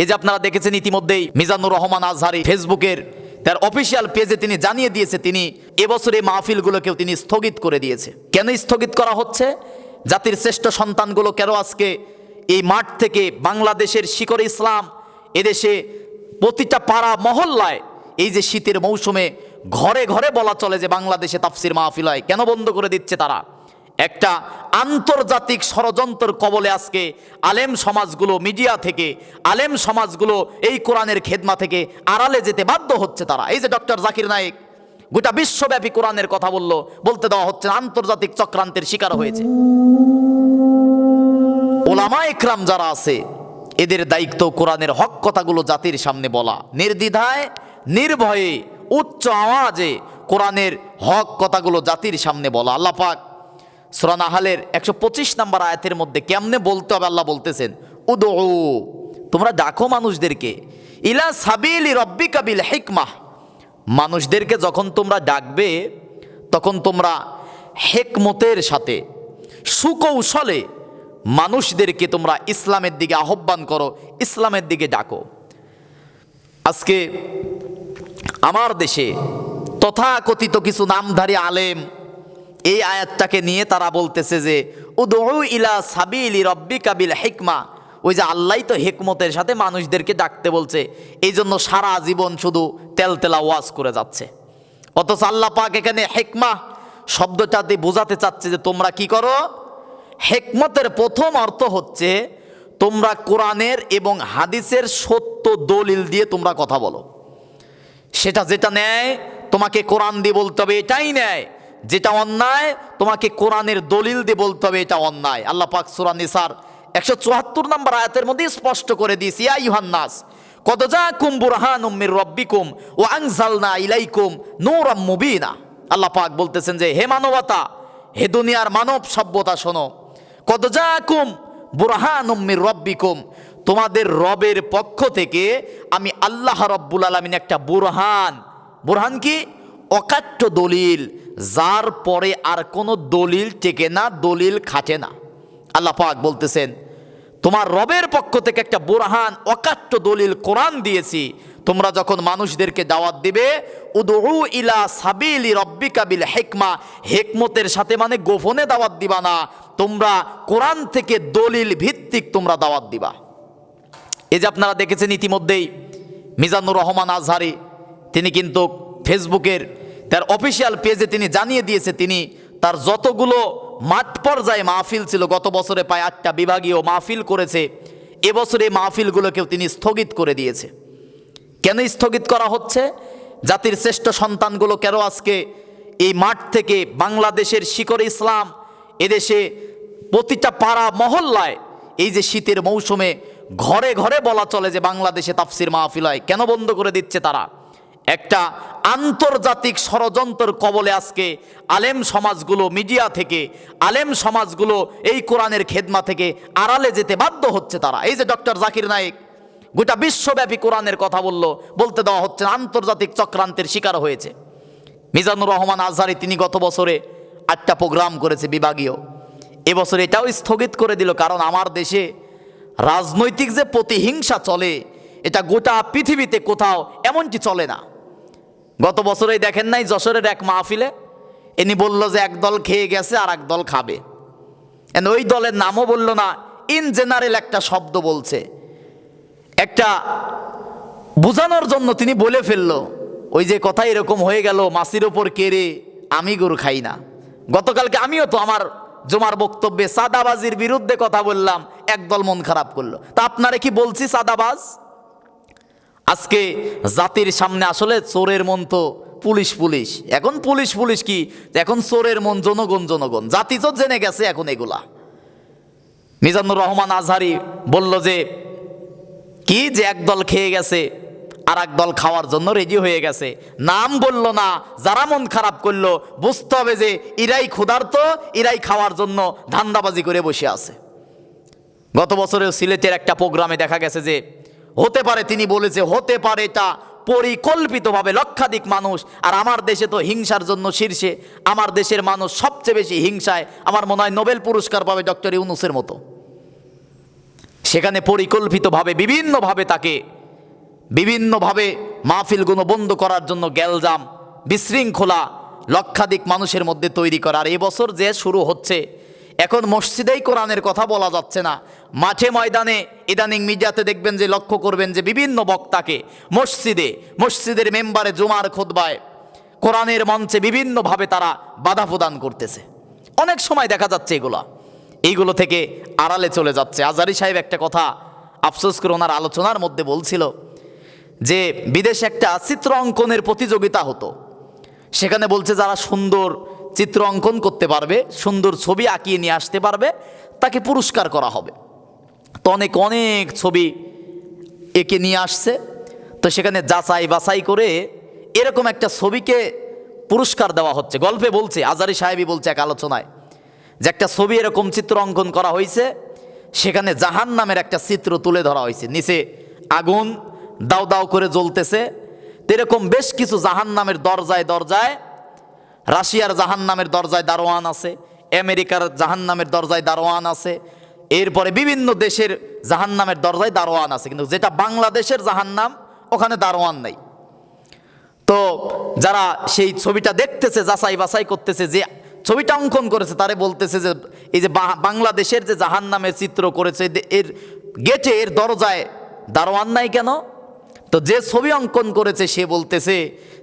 এই যে আপনারা দেখেছেন ইতিমধ্যেই মিজানুর রহমান আজহারি ফেসবুকের তার অফিসিয়াল পেজে তিনি জানিয়ে দিয়েছে, তিনি এবছর এই মাহফিলগুলোকেও তিনি স্থগিত করে দিয়েছে। কেন স্থগিত করা হচ্ছে? জাতির শ্রেষ্ঠ সন্তানগুলো কেন আজকে এই মাঠ থেকে বাংলাদেশের শিকড় ইসলাম, এদেশে প্রতিটা পাড়া মহল্লায় এই যে শীতের মৌসুমে ঘরে ঘরে বলা চলে যে বাংলাদেশে তাফসির মাহফিল হয়, কেন বন্ধ করে দিচ্ছে তারা? একটা আন্তর্জাতিক ষড়যন্ত্র কবলে আজকে আলেম সমাজগুলো মিডিয়া থেকে, আলেম সমাজগুলো এই কোরআনের খেদমা থেকে আড়ালে যেতে বাধ্য হচ্ছে তারা। এই যে ডক্টর জাকির নায়েক গোটা বিশ্বব্যাপী কোরআনের কথা বলল, বলতে দেওয়া হচ্ছে আন্তর্জাতিক চক্রান্তের শিকার হয়েছে। ওলামা একরাম যারা আছে, এদের দায়িত্ব কোরআনের হক কথাগুলো জাতির সামনে বলা। নির্দ্বিধায়, নির্ভয়ে, উচ্চ আওয়াজে কোরআনের হক কথাগুলো জাতির সামনে বলা। আল্লাহ পাক সুরান আহালের একশো পঁচিশ নাম্বার আয়াতের মধ্যে কেমনে বলতে হবে আল্লাহ বলতেছেন উদো তোমরা ডাকো মানুষদেরকে, ইলা সাবিলি রব্বি কাবিল হিকমাহ। মানুষদেরকে যখন তোমরা ডাকবে, তখন তোমরা হেকমতের সাথে, সুকৌশলে মানুষদেরকে তোমরা ইসলামের দিকে আহ্বান করো, ইসলামের দিকে ডাকো। আজকে আমার দেশে তথাকথিত কিছু নামধারী আলেম এই আয়াতটাকে নিয়ে তারা বলতেছে যে উদৌ ইলা সাবিলি রব্বি কাবিল হেকমা। ওই যে আল্লাহ তো হেকমতের সাথে মানুষদেরকে ডাকতে বলছে। এই জন্য সারা জীবন শুধু তেলতেলা ওয়াজ করে যাচ্ছে। অথচ আল্লাহ পাক এখানে হেকমা শব্দটা দিয়ে বোঝাতে চাচ্ছে যে, তোমরা কি করো? হেকমতের প্রথম অর্থ হচ্ছে, তোমরা কোরআনের এবং হাদিসের সত্য দলিল দিয়ে তোমরা কথা বলো। সেটা যেটা নেয়, তোমাকে কোরআন দিয়ে বলতে হবে, এটাই নেয়। যেটা অন্যায়, তোমাকে কোরআনের দলিল দিয়ে বলতে হবে এটা অন্যায়। আল্লাহ পাক সুরা নিসার একশো চুয়াত্তর নম্বর আয়াতের মধ্যে স্পষ্ট করে দিয়েছি, ইয়া ইউহান্নাস কত যা কুম বুরহান উম্মির রব্বিকুম ও আংজালনা ইলাইকুম নূরাম মুবিনা। আল্লাহ পাক বলতেছেন যে, হে মানবতা, হে দুনিয়ার মানব সভ্যতা শোনো। কত যা কুম বুরহান উম্মির রব্বিকুম, তোমাদের রবের পক্ষ থেকে আমি আল্লাহ রব্বুল আলমিন একটা বুরহান। বুরহান কি? অকাট্য দলিল। যার পরে আর কোনো দলিল টেকে না, দলিল খাটে না। আল্লাহ পাক বলতেছেন, তোমার রবের পক্ষ থেকে একটা বুরহান, অকাট্য দলিল কোরআন দিয়েছি। তোমরা যখন মানুষদেরকে দাওয়াত দিবে উদু ইলা সাবিলি রব্বিকা বিল হেকমা, হেকমতের সাথে মানে গোপনে দাওয়াত দিবা না। তোমরা কোরআন থেকে দলিল ভিত্তিক তোমরা দাওয়াত দিবা। এই যে আপনারা দেখেছেন ইতিমধ্যেই মিজানুর রহমান আজহারি, তিনি কিন্তু ফেসবুকের তার অফিসিয়াল পেজে তিনি জানিয়ে দিয়েছে, তিনি তার যতগুলো মাঠ পর্যায়ে মাহফিল ছিল, গত বছরে প্রায় আটটা বিভাগীয় মাহফিল করেছে, এবছর এই মাহফিলগুলোকেও তিনি স্থগিত করে দিয়েছে। কেন স্থগিত করা হচ্ছে? জাতির শ্রেষ্ঠ সন্তানগুলো কেন আজকে এই মাঠ থেকে বাংলাদেশের শিকড় ইসলাম, এদেশে প্রতিটা পাড়া মহল্লায় এই যে শীতের মৌসুমে ঘরে ঘরে বলা চলে যে বাংলাদেশে তাফসির মাহফিল হয়, কেন বন্ধ করে দিচ্ছে তারা? একটা আন্তর্জাতিক ষড়যন্ত্র কবলে আজকে আলেম সমাজগুলো মিডিয়া থেকে, আলেম সমাজগুলো এই কোরআনের খেদমা থেকে আড়ালে যেতে বাধ্য হচ্ছে তারা। এই যে ডক্টর জাকির নায়েক গোটা বিশ্বব্যাপী কোরআনের কথা বলল, বলতে দেওয়া হচ্ছে আন্তর্জাতিক চক্রান্তের শিকার হয়েছে। মিজানুর রহমান আজহারি তিনি গত বছরে আটটা প্রোগ্রাম করেছে বিভাগীয়। এবছর এটাও স্থগিত করে দিল, কারণ আমার দেশে রাজনৈতিক যে প্রতিহিংসা চলে, এটা গোটা পৃথিবীতে কোথাও এমনটি চলে না। গত বছরেই দেখেন নাই যশোরের এক মাহফিলে? ইনি বলল যে এক দল খেয়ে গেছে আর এক দল খাবে। And ওই দলের নামও বলল না, ইন জেনারেল একটা শব্দ বলছে। একটা বোঝানোর জন্য তিনি বলে ফেলল, ওই যে কথা এরকম হয়ে গেল, মাসির ওপর কেড়ে আমি গরু খাই না। গতকালকে আমিও তো আমার জমার বক্তব্যে সাদাবাজির বিরুদ্ধে কথা বললাম, একদল মন খারাপ করল। তা আপনারা কি বলছি সাদাবাজ? আজকে জাতির সামনে আসলে চোরের মন তো পুলিশ পুলিশ। এখন পুলিশ পুলিশ কি? এখন চোরের মন জনগণ জনগণ। জাতি তো জেনে গেছে এখন এগুলা। মিজানুর রহমান আজহারি বলল যে, কি যে একদল খেয়ে গেছে আর দল খাওয়ার জন্য রেডি হয়ে গেছে। নাম বলল না, যারা মন খারাপ করল, বুঝতে হবে যে ইরাই ক্ষুধার্ত ইরাই খাওয়ার জন্য ধান্দাবাজি করে বসে আছে। গত বছরেও সিলেটের একটা প্রোগ্রামে দেখা গেছে যে হতে পারে তিনি বলেছে, হতে পারে এটা পরিকল্পিতভাবে লক্ষাধিক মানুষ। আর আমার দেশে তো হিংসার জন্য শীর্ষে, আমার দেশের মানুষ সবচেয়ে বেশি হিংসায়, আমার মনে হয় নোবেল পুরস্কার পাবে ডক্টর ইউনুসের মতো। সেখানে পরিকল্পিতভাবে, বিভিন্নভাবে তাকে, বিভিন্নভাবে মাহফিলগুলো বন্ধ করার জন্য গ্যালজাম বিশৃঙ্খলা লক্ষাধিক মানুষের মধ্যে তৈরি করা। আর এবছর যে শুরু হচ্ছে এখন মসজিদেই কোরআনের কথা বলা যাচ্ছে না। মাঠে ময়দানে ইদানিং মিডিয়াতে দেখবেন যে লক্ষ্য করবেন যে বিভিন্ন বক্তাকে মসজিদে, মসজিদের মেম্বারে জুমার খোদবায় কোরআনের মঞ্চে বিভিন্নভাবে তারা বাধা প্রদান করতেছে। অনেক সময় দেখা যাচ্ছে এগুলা। এইগুলো থেকে আড়ালে চলে যাচ্ছে। আজারি সাহেব একটা কথা আফসোস করে ওনার আলোচনার মধ্যে বলছিল যে, বিদেশে একটা চিত্র অঙ্কনের প্রতিযোগিতা হতো। সেখানে বলছে যারা সুন্দর চিত্র অঙ্কন করতে পারবে, সুন্দর ছবি আঁকিয়ে নিয়ে আসতে পারবে, তাকে পুরস্কার করা হবে। তো অনেক অনেক ছবি একে নিয়ে আসছে। তো সেখানে যাচাই বাছাই করে এরকম একটা ছবিকে পুরস্কার দেওয়া হচ্ছে। গল্পে বলছে, আজারি সাহেবই বলছে এক আলোচনায় যে একটা ছবি এরকম চিত্র অঙ্কন করা হয়েছে, সেখানে জাহান নামের একটা চিত্র তুলে ধরা হয়েছে। নিচে আগুন দাও দাও করে জ্বলতেছে। এরকম বেশ কিছু জাহান নামের দরজায় দরজায় রাশিয়ার জাহান নামের দরজায় দারোয়ান আছে, আমেরিকার জাহান নামের দরজায় দারোয়ান আছে, এরপরে বিভিন্ন দেশের জাহান নামের দরজায় দারোয়ান আছে, কিন্তু যেটা বাংলাদেশের জাহান নাম ওখানে দারোয়ান নেই। তো যারা সেই ছবিটা দেখতেছে, যাচাই বাছাই করতেছে, যে ছবিটা অঙ্কন করেছে, তারে বলতেছে যে এই যে বাংলাদেশের যে জাহান নামের চিত্র করেছে, এর গেটে, এর দরজায় দারোয়ান নাই কেন? তো যে ছবি অঙ্কন করেছে, সে বলতেছে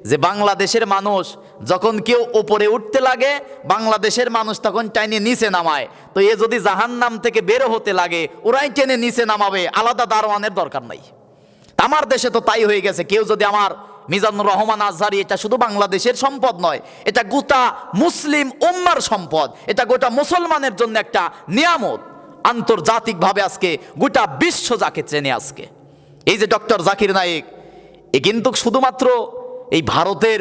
যে বাংলাদেশের মানুষ যখন কেউ ওপরে উঠতে লাগে, বাংলাদেশের মানুষ তখন টাইনে নিচে নামায়। তো এ যদি জাহান নাম থেকে বের হতে লাগে, ওরাই টেনে নিচে নামাবে, আলাদা দারোয়ানের দরকার নাই। আমার দেশে তো তাই হয়ে গেছে, কেউ যদি আমার মিজানুর রহমান আজহারি, এটা শুধু বাংলাদেশের সম্পদ নয়, এটা গোটা মুসলিম উম্মার সম্পদ, এটা গোটা মুসলমানের জন্য একটা নিয়ামত। আন্তর্জাতিকভাবে আজকে গোটা বিশ্ব যাকে চেনে আজকে। এই যে ডক্টর জাকির নায়েক, এ কিন্তু শুধুমাত্র এই ভারতের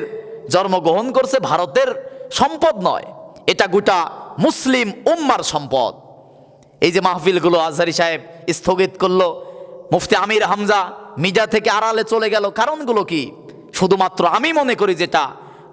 জন্মগ্রহণ করছে, ভারতের সম্পদ নয়, এটা গোটা মুসলিম উম্মার সম্পদ। এই যে মাহফিলগুলো আজহারি সাহেব স্থগিত করল, মুফতি আমির হামজা মিডিয়া থেকে আড়ালে চলে গেল, কারণগুলো কি? শুধুমাত্র আমি মনে করি যেটা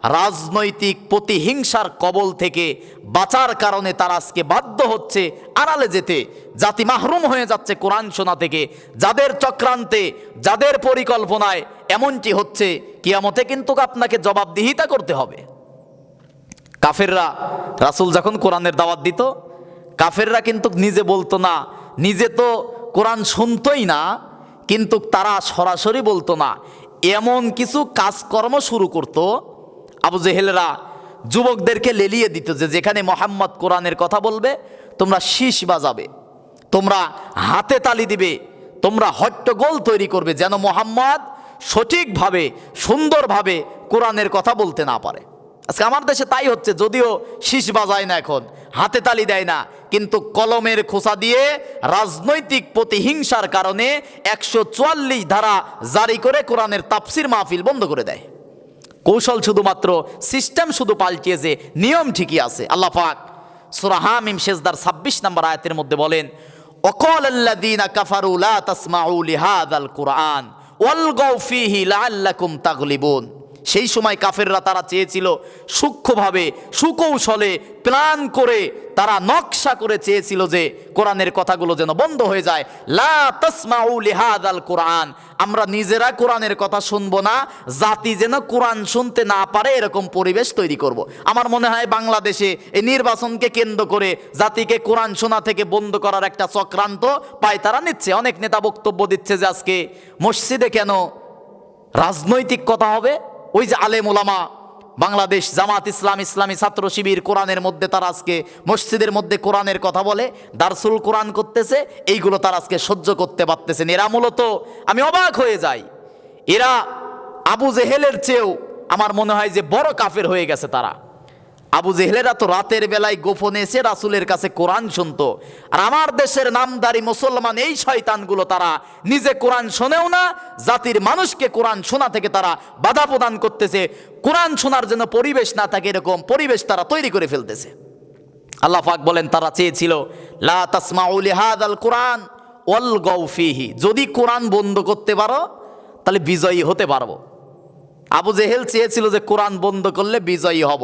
রাজনৈতিক প্রতিহিংসার কবল থেকে বাঁচার কারণে তারা আজকে বাধ্য হচ্ছে আড়ালে যেতে। জাতি মাহরুম হয়ে যাচ্ছে কোরআন শোনা থেকে। যাদের চক্রান্তে, যাদের পরিকল্পনায় এমনটি হচ্ছে, কিয়ামতে কিন্তু আপনাকে জবাবদিহিতা করতে হবে। কাফেররা, রাসূল যখন কোরআনের দাওয়াত দিত, কাফেররা কিন্তু নিজে বলতো না, নিজে তো কোরআন শুনতোই না, কিন্তু তারা সরাসরি বলতো না। এমন কিছু কাজকর্ম শুরু করত আবু জেহেলরা যুবকদেরকে লেলিয়ে দিত যে যেখানে মোহাম্মদ কোরআনের কথা বলবে, তোমরা শীষ বাজাবে, তোমরা হাতে তালি দিবে, তোমরা হট্টগোল তৈরি করবে যেন মোহাম্মদ সঠিকভাবে, সুন্দরভাবে কোরআনের কথা বলতে না পারে। আজকে আমার দেশে তাই হচ্ছে, যদিও শীষ বাজায় না এখন, হাতে তালি দেয় না, কিন্তু কলমের খোসা দিয়ে রাজনৈতিক প্রতিহিংসার কারণে একশো চুয়াল্লিশ ধারা জারি করে কোরআনের তাপসির মাহফিল বন্ধ করে দেয়। কৌশল শুধুমাত্র, সিস্টেম শুধু পাল্টিয়েছে নিয়ম ঠিকই আছে। আল্লাহ পাক সুরাহামিম শেষদার ছাব্বিশ নম্বর আয়াতের মধ্যে বলেন অকল আল কুরআন সেই সময় কাফেররা তারা চেয়েছিল সূক্ষ্মভাবে, সুকৌশলে প্ল্যান করে তারা নকশা করে চেয়েছিল যে কোরআনের কথাগুলো যেন বন্ধ হয়ে যায়। লা তাসমাউ লিহাদাল কোরআন। আমরা নিজেরা কোরআনের কথা শুনব না, জাতি যেন কোরআন শুনতে না পারে, এরকম পরিবেশ তৈরি করব। আমার মনে হয় বাংলাদেশে এই নির্বাচনকে কেন্দ্র করে জাতিকে কোরআন শোনা থেকে বন্ধ করার একটা চক্রান্ত পায় তারা নিচ্ছে। অনেক নেতা বক্তব্য দিচ্ছে যে আজকে মসজিদে কেন রাজনৈতিক কথা হবে? ওই যে আলেম ওলামা বাংলাদেশ জামাত ইসলাম, ইসলামী ছাত্র শিবির কোরআনের মধ্যে তারা আজকে মসজিদের মধ্যে কোরআনের কথা বলে, দারসুল কোরআন করতেছে, এইগুলো তারা আজকে সহ্য করতে পারতেছেন এরা মূলত, আমি অবাক হয়ে যাই। এরা আবু জেহেলের চেয়েও আমার মনে হয় যে বড় কাফের হয়ে গেছে তারা। আবু জেহেলেরা তো রাতের বেলায় গোপনে এসে রাসুলের কাছে কোরআন শুনত। আর আমার দেশের নামদারি মুসলমান এই শয়তানগুলো তারা নিজে কোরআন শোনেও না, জাতির মানুষকে কোরআন শোনা থেকে তারা বাধা প্রদান করতেছে। কোরআন শোনার জন্য পরিবেশ না থাকে এরকম পরিবেশ তারা তৈরি করে ফেলতেছে। আল্লাহ পাক বলেন, তারা চেয়েছিল, লা তাসমাউ লিহাদাল কোরআন, ওয়াল গৌফিহি যদি কোরআন বন্ধ করতে পারো, তাহলে বিজয়ী হতে পারব। আবু জেহেল চেয়েছিল যে কোরআন বন্ধ করলে বিজয়ী হব।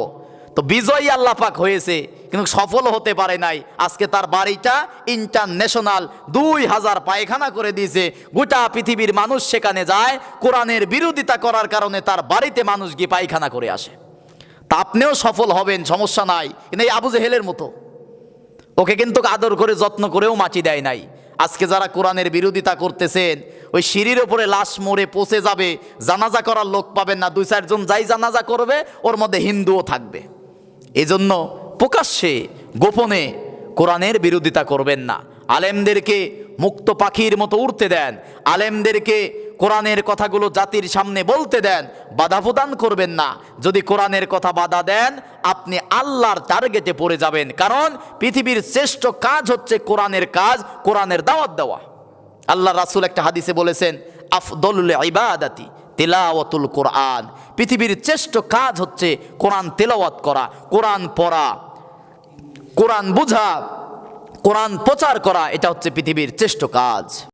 তো বিজয়ী আল্লাহ পাক হয়েছে, কিন্তু সফল হতে পারে নাই। আজকে তার বাড়িটা ইন্টারন্যাশনাল দুই হাজার পায়খানা করে দিয়েছে। গোটা পৃথিবীর মানুষ সেখানে যায়, কোরআনের বিরোধিতা করার কারণে তার বাড়িতে মানুষ গিয়ে পায়খানা করে আসে। তা আপনিও সফল হবেন, সমস্যা নাই, কিন্তু এই আবু জেহেলের মতো। ওকে কিন্তু আদর করে, যত্ন করেও মাটি দেয় নাই। আজকে যারা কোরআনের বিরোধিতা করতেছেন, ওই সিঁড়ির ওপরে লাশ মরে পচে যাবে, জানাজা করার লোক পাবেন না, দুই চারজন যাই জানাজা করবে, ওর মধ্যে হিন্দুও থাকবে। এজন্য প্রকাশ্যে, গোপনে কোরআনের বিরোধিতা করবেন না। আলেমদেরকে মুক্ত পাখির মতো উড়তে দেন। আলেমদেরকে কোরআনের কথাগুলো জাতির সামনে বলতে দেন। বাধা প্রদান করবেন না। যদি কোরআনের কথা বাধা দেন, আপনি আল্লাহর টার্গেটে পড়ে যাবেন। কারণ পৃথিবীর শ্রেষ্ঠ কাজ হচ্ছে কোরআনের কাজ, কোরআনের দাওয়াত দেওয়া। আল্লাহ রাসূল একটা হাদিসে বলেছেন, আফদলুল ইবাদাতি। তেলাওয়াতুল কোরআন। পৃথিবীর শ্রেষ্ঠ কাজ হচ্ছে কোরআন তেলাওয়াত করা, কোরআন পড়া, কোরআন বোঝা, কোরআন প্রচার করা, এটা হচ্ছে পৃথিবীর শ্রেষ্ঠ কাজ।